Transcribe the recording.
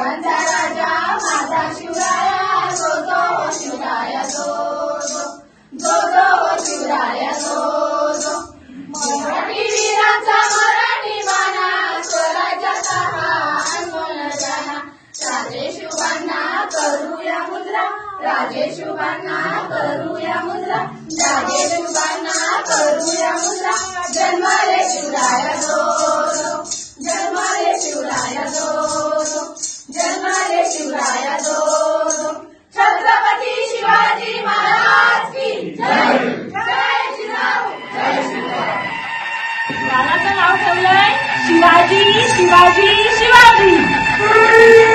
जखणचा राजा माझा शिवराया जो जो शिवराया जो जो जो शिवराया जो जो मराठी वीरांचा मराठी स्वराज्याचा हा अनमोल शुभांना करूया मुद्रा राजे शुभांना करूया मुद्रा शुभांना करूया मुद्रा. शिवाजी शिवाजी शिवाजी.